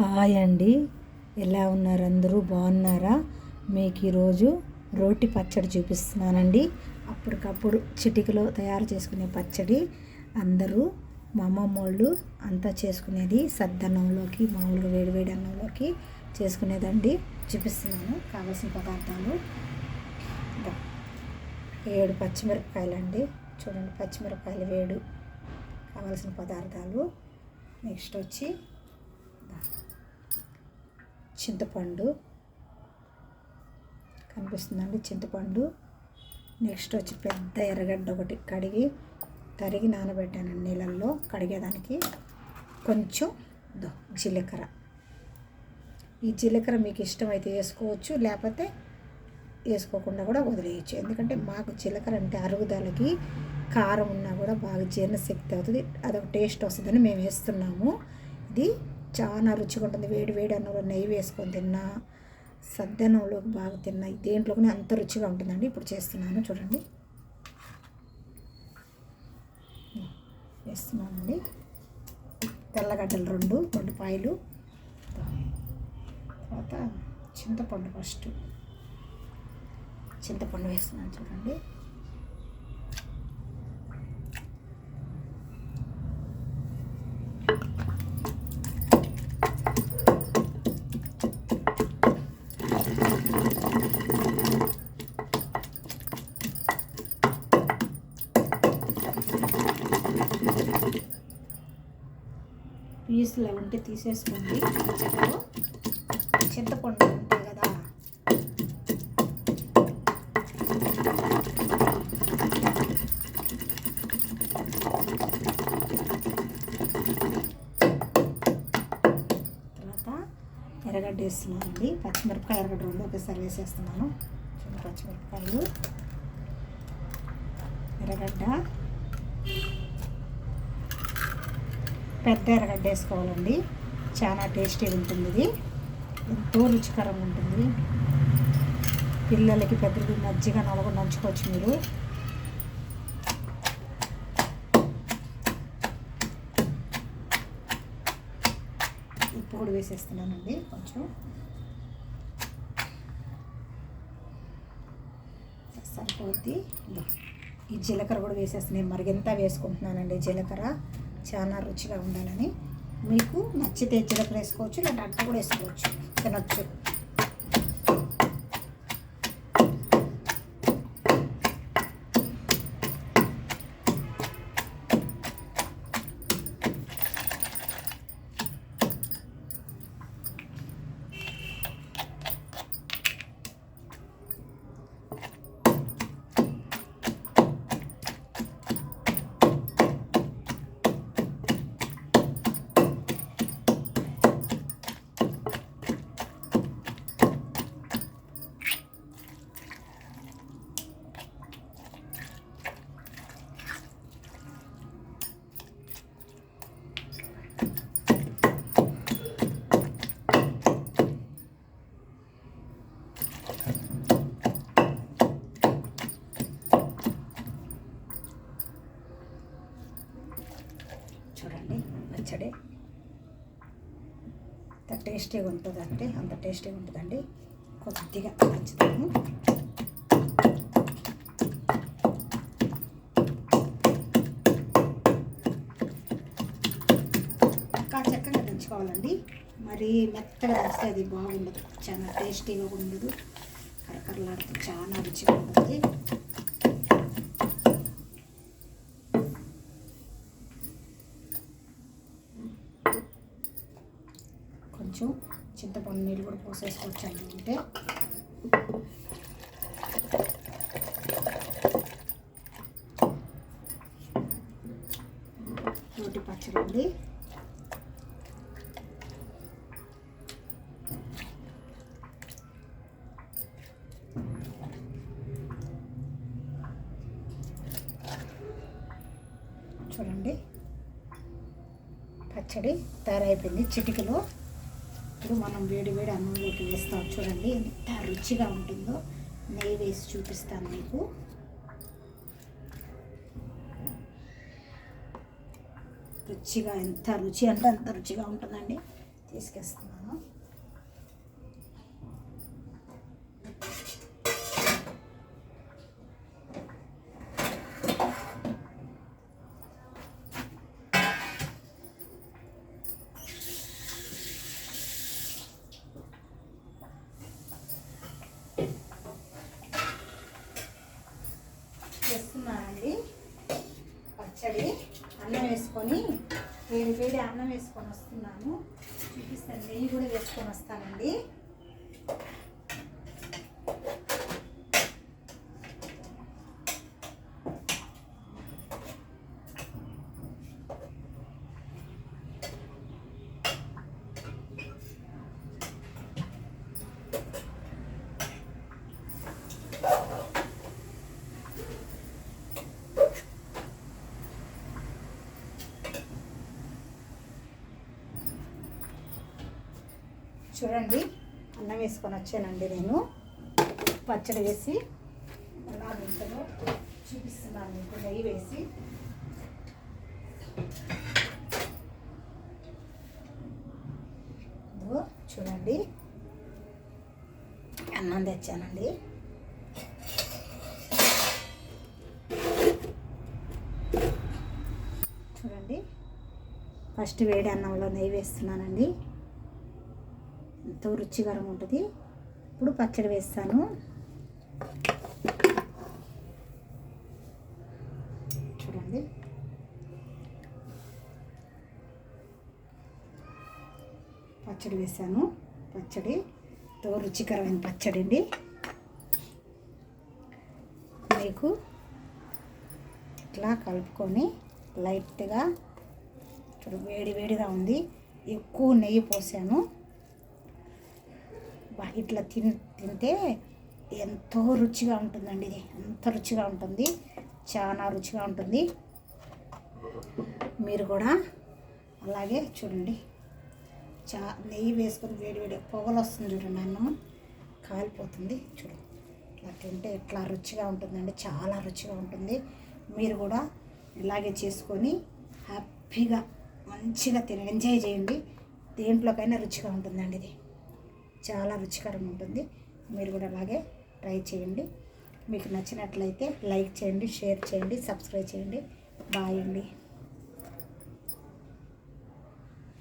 Hi అండి. ఎలా ఉన్నారు అందరూ? బాగున్నారా? మీకు ఈరోజు రోటి పచ్చడి చూపిస్తున్నానండి. అప్పటికప్పుడు చిటికలో తయారు చేసుకునే పచ్చడి. అందరూ మా అమ్మమ్మ వాళ్ళు అంతా చేసుకునేది సద్దన్నంలోకి మామూలుగా వేడివేడి అన్నంలోకి చేసుకునేదండి. చూపిస్తున్నాను కావాల్సిన పదార్థాలు. ఏడు పచ్చిమిరపకాయలండి. చూడండి పచ్చిమిరపకాయలు వేడు కావాల్సిన పదార్థాలు. నెక్స్ట్ వచ్చి చింతపండు కనిపిస్తుందండి చింతపండు. నెక్స్ట్ వచ్చి పెద్ద ఎర్రగడ్డ ఒకటి కడిగి తరిగి నానబెట్టాను నీళ్ళల్లో. కడిగేదానికి కొంచెం జీలకర్ర. ఈ జీలకర్ర మీకు ఇష్టమైతే వేసుకోవచ్చు లేకపోతే వేసుకోకుండా కూడా వదిలేయచ్చు. ఎందుకంటే మాకు జీలకర్ర అంటే అరుగుదలకి కారం ఉన్నా కూడా బాగా జీర్ణశక్తి అవుతుంది అదొక టేస్ట్ వస్తుందని మేము వేస్తున్నాము. ఇది చాలా రుచిగా ఉంటుంది వేడి వేడి అన్నంలో నెయ్యి వేసుకొని తిన్నా సద్దన్నంలో బాగా తిన్నా దేంట్లో కూడా అంత రుచిగా ఉంటుందండి. ఇప్పుడు చేస్తున్నాను చూడండి. వేస్తున్నానండి. తెల్లగడ్డలు రెండు రెండు పాయలు తర్వాత చింతపండు ఫస్ట్. చింతపండు వేస్తున్నాను చూడండి. పీసులు ఉంటే తీసేసుకోండి. చింతపండు ఉంటాయి కదా. తర్వాత ఎర్రగడ్డ వేస్తున్నానండి. పచ్చిమిరపకాయ ఎర్రగడ్డ రెండు ఒకేసారి వేసేస్తున్నాను. పచ్చిమిరపకాయలు. ఎర్రగడ్డ. పెద్ద ఎర్రగడ్డ వేసుకోవాలండి చాలా టేస్టీగా ఉంటుంది ఇది ఎంతో రుచికరంగా ఉంటుంది. పిల్లలకి పెద్దలకి మజ్జిగ నలగ నంచుకోవచ్చు మీరు. ఉప్పు కూడా వేసేస్తున్నానండి కొంచెం. సరిపోద్ది. ఈ జీలకర్ర కూడా వేసేస్తున్నాయి మరిగెంత వేసుకుంటున్నానండి జీలకర్ర. చాలా రుచిగా ఉండాలని. మీకు నచ్చితే జీలకర్ర వేసుకోవచ్చు లేదంటే అట్ట కూడా వేసుకోవచ్చు. తినొచ్చు చూడండి పచ్చడి ఎంత టేస్టీగా ఉంటుందంటే అంత టేస్టీగా ఉంటుందండి. కొద్దిగా పంచుతాము ఇంకా చక్కగా దంచుకోవాలండి. మరి మెత్తగా వేస్తే అది బాగుండదు. చాలా టేస్టీగా ఉండదు. కరకరలాడుతూ చాలా రుచిగా ఉంటుంది. పోసుకోవచ్చు చింతపండు నీళ్ళు కూడా పోసేసుకోవచ్చు అనుకుంటే రోటి పచ్చడి అండి. చూడండి. పచ్చడి తయారైపోయింది చిటికలో. ఇప్పుడు మనం వేడి వేడి అన్నంలోకి వేస్తాం. చూడండి ఎంత రుచిగా ఉంటుందో. నెయ్యి వేసి చూపిస్తాను మీకు. రుచిగా ఎంత రుచి అంటే అంత రుచిగా ఉంటుందండి. తీసుకెస్తున్నాను చేస్తున్నానండి పచ్చడి అన్నం వేసుకొని వేడి అన్నం వేసుకొని వస్తున్నాను. చూపిస్తాను. నెయ్యి కూడా వేసుకొని వస్తానండి. చూడండి అన్నం వేసుకొని వచ్చానండి నేను. పచ్చడి వేసి ఎలా ఉంటుందో చూపిస్తున్నాను మీకు నెయ్యి వేసి. చూడండి అన్నం తెచ్చానండి. చూడండి ఫస్ట్ వేడి అన్నంలో నెయ్యి వేస్తున్నానండి. ఎంతో రుచికరంగా ఉంటుంది? ఇప్పుడు పచ్చడి వేస్తాను. చూడండి. పచ్చడి వేసాను. పచ్చడి ఎంతో రుచికరమైన పచ్చడి అండి. మీకు ఇట్లా కలుపుకొని లైట్గా చూడు వేడి వేడిగా ఉంది. ఎక్కువ నెయ్యి పోసాను. ఇట్లా తిన్ తింటే ఎంతో రుచిగా ఉంటుందండి ఇది. ఎంత రుచిగా ఉంటుంది. చాలా రుచిగా ఉంటుంది. మీరు కూడా అలాగే చూడండి. చా నెయ్యి వేసుకొని వేడి వేడి పొగలు వస్తుంది చూడండి అన్నం. కాలిపోతుంది. చూడు. ఇట్లా తింటే ఇట్లా రుచిగా ఉంటుందండి. చాలా రుచిగా ఉంటుంది. మీరు కూడా ఇలాగే చేసుకొని హ్యాపీగా మంచిగా తిని ఎంజాయ్ చేయండి. దేంట్లోకైనా రుచిగా ఉంటుందండి ఇది. చాలా రుచికరంగా ఉంటుంది. మీరు కూడా అలాగే ట్రై చేయండి. మీకు నచ్చినట్లయితే లైక్ చేయండి షేర్ చేయండి సబ్స్క్రైబ్ చేయండి. బాయ్ అండి.